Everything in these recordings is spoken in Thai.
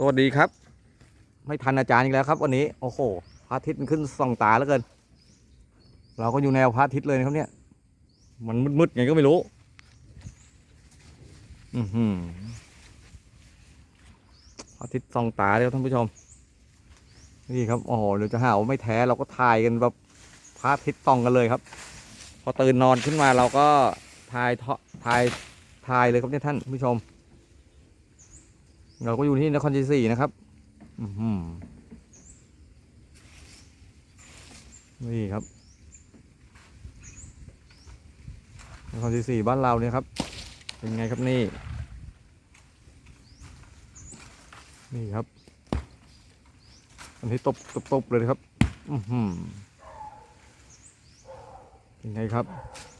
สวัสดีครับ ไม่ทันอาจารย์อีกแล้วครับ วันนี้โอ้โหพระอาทิตย์มันขึ้นส่องตาแล้วเกิน เราก็อยู่แนวพระอาทิตย์เลยนะครับเนี่ย มันมืดๆไงก็ไม่รู้ อือหือพระอาทิตย์ส่องตาเลยครับท่านผู้ชม นี่ครับโอ้โหเดี๋ยวจะหาว่าไม่แท้เราก็ถ่ายกันแบบพระอาทิตย์ส่องกันเลยครับ พอตื่นนอนขึ้นมาเราก็ถ่ายเทาะถ่ายถ่ายเลยครับเนี่ยท่านผู้ชม เราก็อยู่ที่นครชัยศรีนะครับอือหือนี่ครับนครชัยศรีบ้านเราเนี่ยครับ เป็นไงครับนี่ นี่ครับ อันนี้ตบตบตบเลยครับ อือหือเป็นไงครับ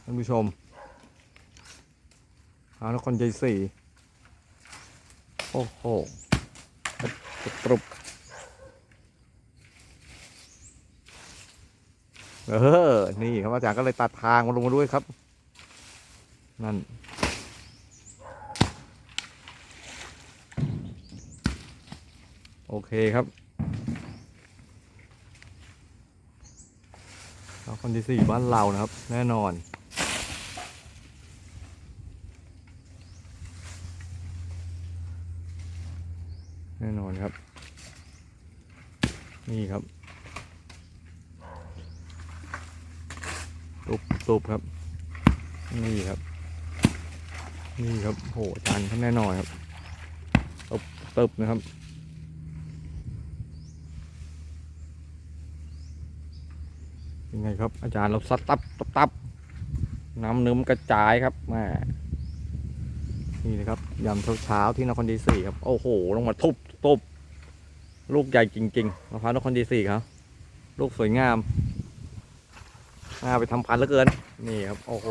ท่านผู้ชมหานครชัยศรีโอ้โหกรุบกรุบเออ นี่ครับอาจารย์ก็เลยตัดทางมาลงมาด้วยครับ นั่น โอเคครับแล้วคนที่สี่บ้านเรานะครับ แน่นอน แน่นอนครับ นี่ครับ ตุบตุบครับ นี่ครับ นี่ครับโหอาจารย์แน่นอนครับตุบตุบนะครับยังไงครับ อาจารย์เราซัดตับตับตับน้ำเนื้อมนกระจายครับแม่ นี่นะครับยามเช้าๆที่นครดีสี่ครับ โอ้โห ลงมาทุบทุบลูกใหญ่จริงๆมะพร้าวนครดีสี่ครับ ลูกสวยงามน่าไปทำพันธุ์เหลือเกิน นี่ครับ โอ้โห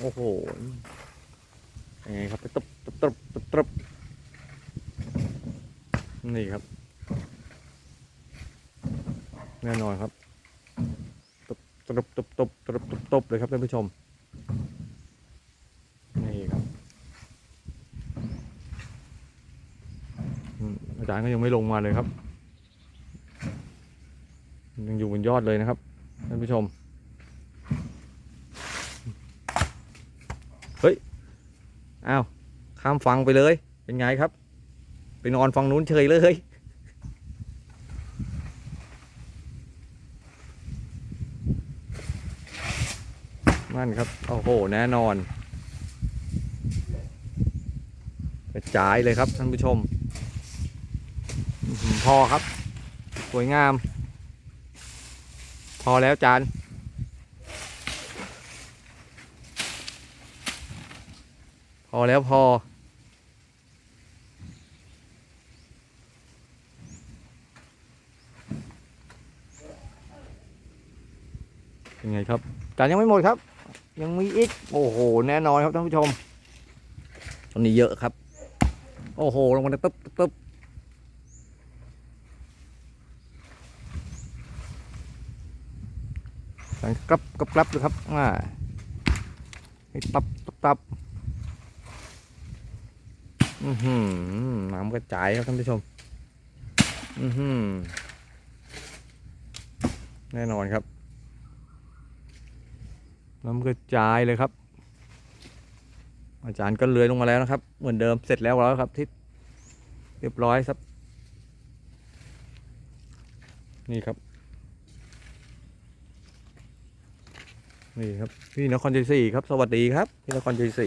โอ้โหยังไงครับไปตบตบตบตบตบนี่ครับ แน่นอนครับตบตบตบตบตบตบเลยครับท่านผู้ชม นี่ครับ อาจารย์ก็ยังไม่ลงมาเลยครับ ยังอยู่บนยอดเลยนะครับท่านผู้ชม เฮ้ย อ้าว ข้ามฟังไปเลย เป็นไงครับ ไปนอนฟังนู้นเฉยเลยนั่นครับ โอ้โห แน่นอนกระจายเลยครับท่านผู้ชม พอครับ สวยงาม พอแล้วจานพอแล้วพอ เป็นไงครับจานยังไม่หมดครับ ยังมีอีก โอ้โห แน่นอนครับท่านผู้ชมตอนนี้เยอะครับ โอ้โห ลงมาตึ๊บตึ๊บตึ๊บ สังกรับกรับกรับเลยครับอ่าให้ตับตับตับอือหือน้ำกระจายครับท่านผู้ชม อือหือแน่นอนครับ น้ำกระจายเลยครับ อาจารย์ก็เลื้อยลงมาแล้วนะครับ เหมือนเดิมเสร็จแล้วแล้วครับที่เรียบร้อยครับ นี่ครับ นี่ครับ พี่นครชัยศรีครับ สวัสดีครับ พี่นครชัยศรี